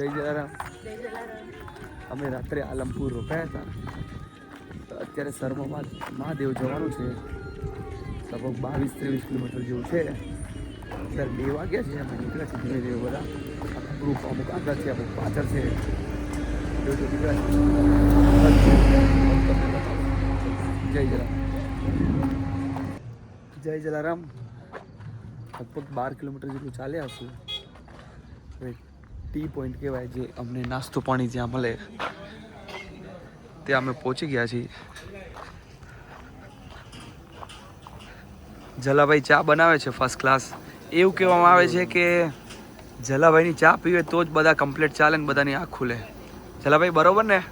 જય જલારામ. અમે રાત્રે આલમપુર રોકાયા હતા. તો અત્યારે સરમાં મહાદેવ જવાનું છે. લગભગ બાવીસ ત્રેવીસ કિલોમીટર જેવું છે. અત્યારે બે વાગ્યા છે. અમે નીકળ્યા છીએ ધીમે ધીમે બધા. આખું ગ્રુપ અમુક આગળ છે, અમુક પાછળ છે. નીકળ્યા છે. જય જલારામ. જય જલારામ. લગભગ બાર કિલોમીટર જેટલું ચાલ્યા હશું. ટી પોઈન્ટ કહેવાય જે અમને નાસ્તો પાણી જ્યાં મળે. ત્યાં અમે પહોંચી ગયા છીએ. જલાભાઈ ચા બનાવે છે ફર્સ્ટ ક્લાસ એવું કહેવામાં આવે છે કે જલાભાઈની ચા પીવે તો જ બધા કમ્પ્લીટ ચાલે ને બધાની આંખ ખુલે. જલાભાઈ બરોબર ને?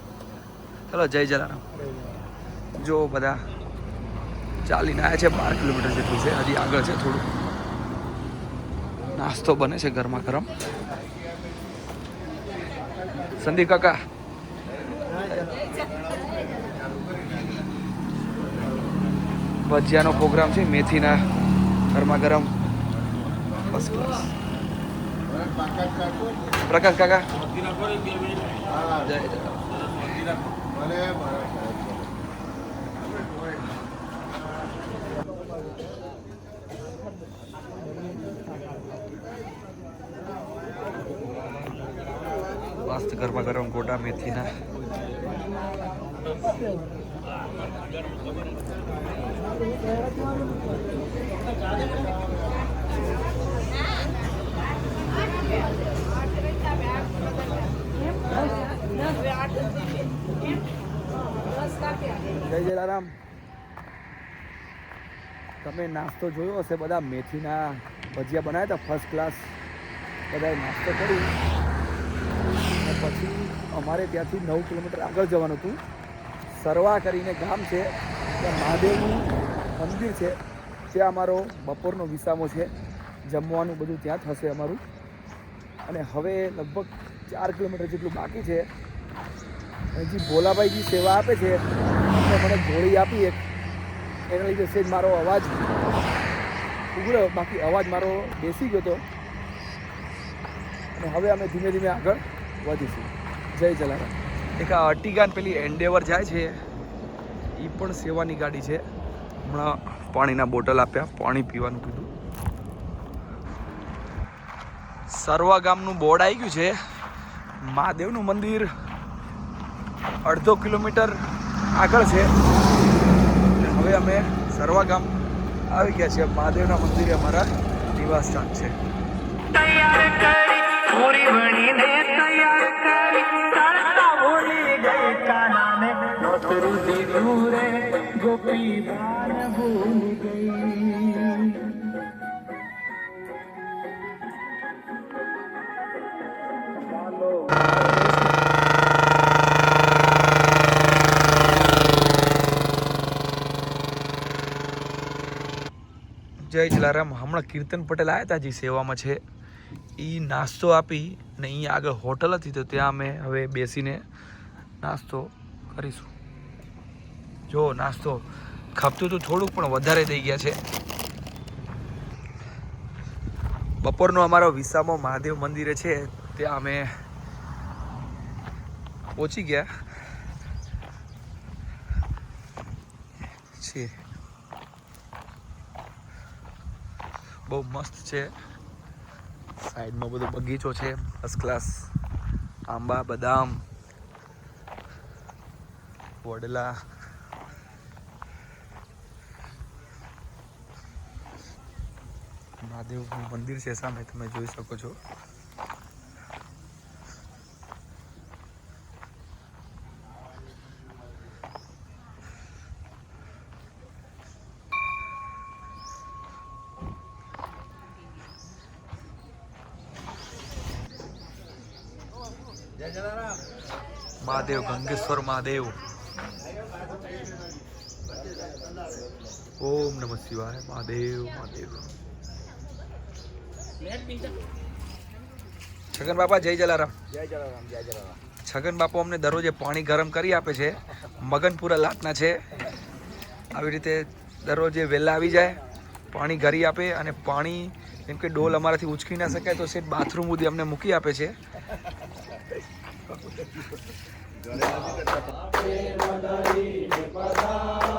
ચલો, જય જલારામ જો બધા ચાલીને આવ્યા છે, બાર કિલોમીટર જેટલું છે. હજી આગળ છે થોડું. નાસ્તો બને છે ગરમા ગરમ. સંદીપ કાકા. ભજીયાનો પ્રોગ્રામ છે મેથીના ગરમા ગરમ ફર્સ્ટ ક્લાસ પ્રકાશ કાકા. જય જય મસ્ત ગરમા ગરમ ગોટા, મેથીના. જય જલારામ. તમે નાસ્તો જોયો હશે બધા મેથીના ભજીયા બનાવ્યા હતા ફર્સ્ટ ક્લાસ બધાએ નાસ્તો કરી પછી અમારે ત્યાંથી નવ કિલોમીટર આગળ જવાનું હતું. સરવા કરીને ગામ છે, ત્યાં મહાદેવનું મંદિર છે, ત્યાં અમારો બપોરનો વિસામો છે. જમવાનું બધું ત્યાં થશે અમારું. અને હવે લગભગ ચાર કિલોમીટર જેટલું બાકી છે. હજી ભોલાભાઈજી સેવા આપે છે, એમને મને ગોળી આપી એક. એના લીધે સેજ મારો અવાજ ઉગ્ર, બાકી અવાજ મારો બેસી ગયો હતો અને હવે અમે ધીમે ધીમે આગળ વધીશું. જય જલારામ. એક આ અટીગાન પેલી એન્ડેવર જાય છે એ પણ સેવાની ગાડી છે. હમણાં પાણીના બોટલ આપ્યા, પાણી પીવાનું કીધું. સરવા ગામનું બોર્ડ આવી ગયું છે. મહાદેવનું મંદિર અડધો કિલોમીટર આગળ છે. હવે અમે સરવા ગામ આવી ગયા છીએ. મહાદેવના મંદિરે અમારા નિવાસ સ્થાન છે જલારામ હમણાં કીર્તન પટેલ આવ્યા હતા જે સેવામાં છે. એ નાસ્તો આપી ને અહીંયા આગળ હોટલ હતી તો ત્યાં અમે હવે બેસીને નાસ્તો કરીશું. જો, નાસ્તો ખપતું તો થોડુંક, પણ વધારે થઈ ગયા છે. બપોરનો અમારો વિસામો મહાદેવ મંદિરે છે, ત્યાં અમે પહોંચી ગયા. છીએ બહુ મસ્ત છે. સાઈડમાં બધો બગીચો છે. ફર્સ્ટ ક્લાસ આંબા, બદામ, વડલા. મહાદેવનું મંદિર છે સામે, તમે જોઈ શકો છો. મહાદેવ ગંગેશ્વર મહાદેવ. ઓમ નમ શિવાય મહાદેવ મહાદેવ. છગન બાપા જય જલારામ. જય જલારામ જય જલારામ. છગન બાપુ અમને દરરોજે પાણી ગરમ કરી આપે છે. મગનપુરા લાટના છે. આવી રીતે દરરોજે વહેલા આવી જાય પાણી ગરી આપે અને પાણી કેમ કે ડોલ અમારાથી ઉચકી ના શકાય તો સેટ બાથરૂમ સુધી અમને મૂકી આપે છે. એટલે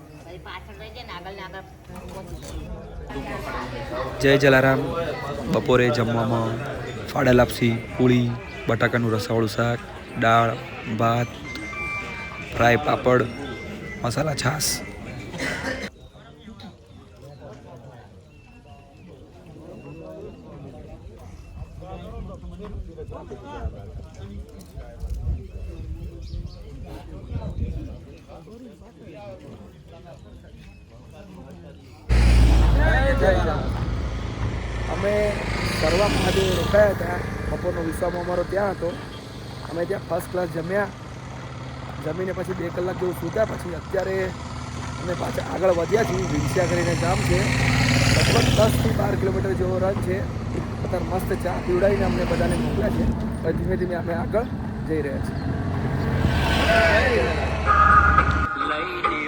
જય જલારામ બપોરે જમવામાં ફાડા લાપસી પૂળી બટાકાનું રસાવાળું શાક, દાળ, ભાત, ફ્રાય પાપડ, મસાલા છાશ. અમે સર્વા મહાદેવ રોકાયા હતા. બપોરનો વિશ્વામ અમારો ત્યાં હતો. અમે ત્યાં ફર્સ્ટ ક્લાસ જમ્યા. જમીને પછી બે કલાક જેવું સૂત્યા પછી અત્યારે અમે પાછા આગળ વધ્યા છીએ. વિંછિયા કરીને ગામ છે. લગભગ દસથી બાર કિલોમીટર જેવો રન છે. અત્યારે મસ્ત ચા પીવડાવીને અમને બધાને મોકલ્યા છે. ધીમે ધીમે અમે આગળ જઈ રહ્યા છીએ. Lady,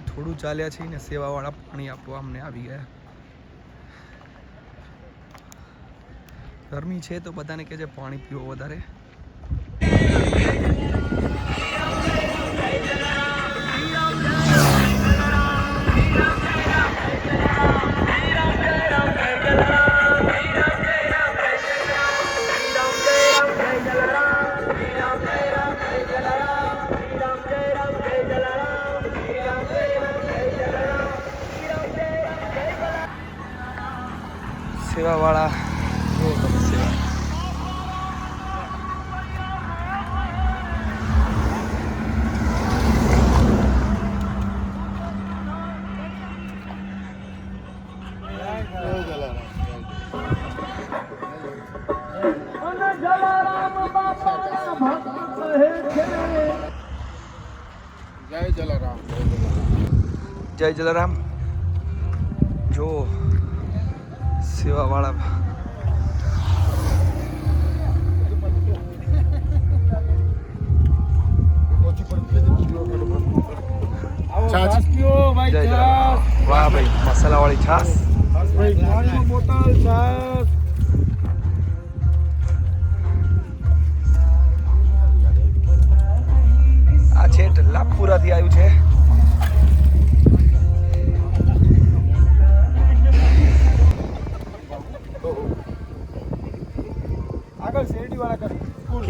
હજી થોડું ચાલ્યા છીએ ને સેવાવાળા પાણી આપવા અમને આવી ગયા. ગરમી છે તો બધાને કહે છે પાણી પીવો વધારે. જય જલારામ. જો સેવાવાળા. વાળા વાહ ભાઈ મસાલાવાળી છાશ. આ છેટ લાભપુરાથી આવ્યું છે.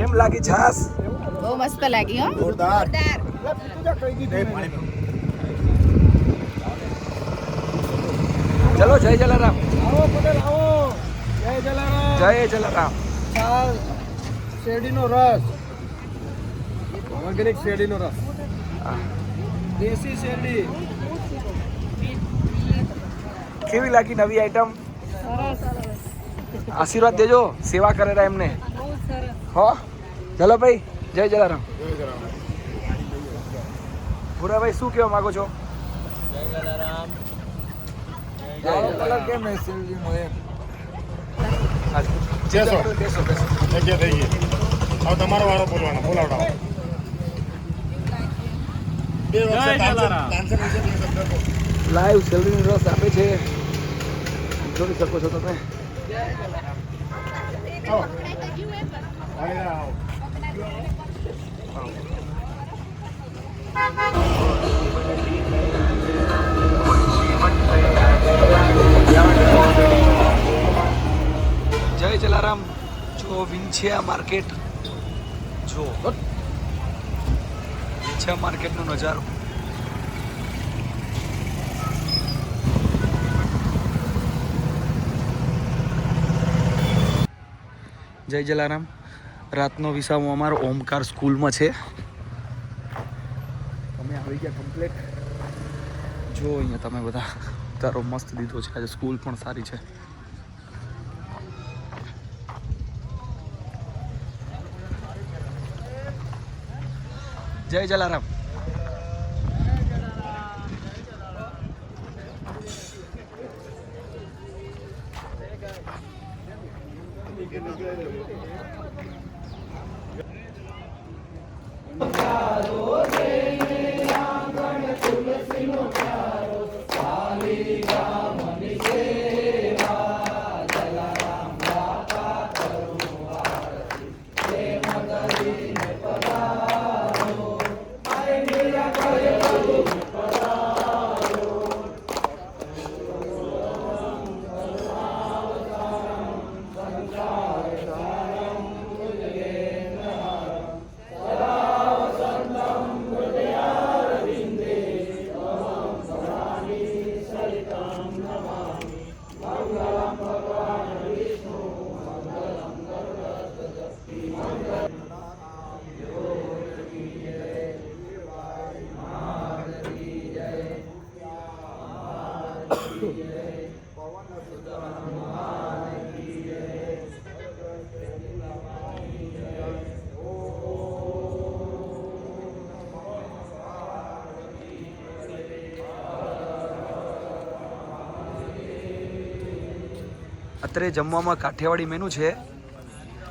કેમ લાગી છાશ બહુ મસ્ત લાગી હો. ચલો જય જલારામ. આવો પટેલ આવો જય જલારામ. જય જલારામ છાલ શેરડીનો રસ ઓર્ગેનિક શેરડીનો રસ દેશી શેરડી કેવી લાગી નવી આઈટમ આશીર્વાદ દેજો સેવા કરેલા એમને. હો? ચલો ભાઈ જય જલારામ. ભૂરાભાઈ શું કહેવા માંગો છો? જય જલારામ. કેમ હવે તમારો વારો બોલવાનો. બોલાવડાવો. લાઈવ સેલરી રસ આપે છે. જોઈ શકો છો તમે. જય જલારામ. જો વિંછિયા માર્કેટ. જો. વિંછિયા માર્કેટનો નજારો. જય જલારામ. રાતનો વિસામો અમારો ઓમકાર સ્કૂલમાં છે. અમે આવી ગયા કમ્પ્લેટ જો અહીંયા તમે બધા તારો મસ્ત દીધો છે. આજે સ્કૂલ પણ સારી છે. જય જલારામ. અત્યારે જમવામાં કાઠિયાવાડી મેનુ છે.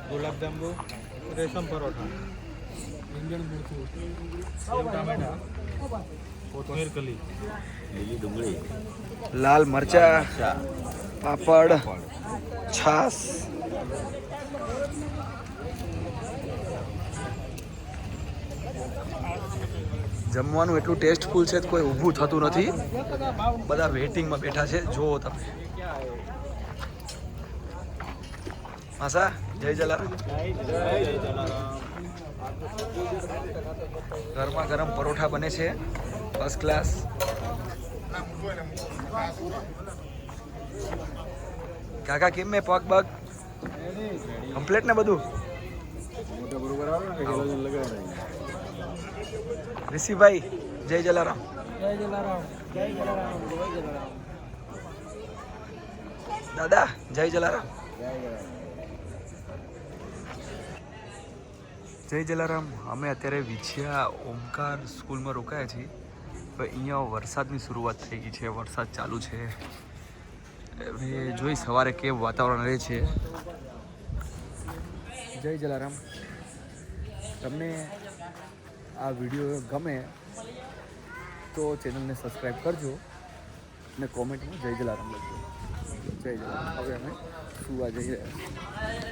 ગુલાબજાંબુ રેશમ પરોઠા રીંગણ ભૂરથું સેવ ટામેટા કોથમીર કલી. લાલ મરચા પાપડ છાસ જમવાનું એટલું ટેસ્ટફુલ છે કોઈ ઊભું થતું નથી. બધા વેઇટિંગમાં બેઠા છે. જુઓ તમે. માસા, જય જલારામ. ગરમા ગરમ પરોઠા બને છે. ફર્સ્ટ ક્લાસ કાકા, કેમ મેં પગ બગ? કમ્પ્લેટ ને બધું? ઋષિભાઈ, જય જલારામ. જય જલારામ દાદા જય જલારામ જય જલારામ. અમે અત્યારે વિછિયા ઓમકાર સ્કૂલમાં રોકાયા છીએ. હવે અહીંયા વરસાદની શરૂઆત થઈ ગઈ છે. વરસાદ ચાલુ છે. હવે જોઈ સવારે કેવું વાતાવરણ રહે છે. જય જલારામ. તમને આ વીડિયો ગમે તો ચેનલને સબસ્ક્રાઈબ કરજો અને કોમેન્ટમાં જય જલારામ લખજો. જય જલારામ. હવે અમે સુવા જઈ રહ્યા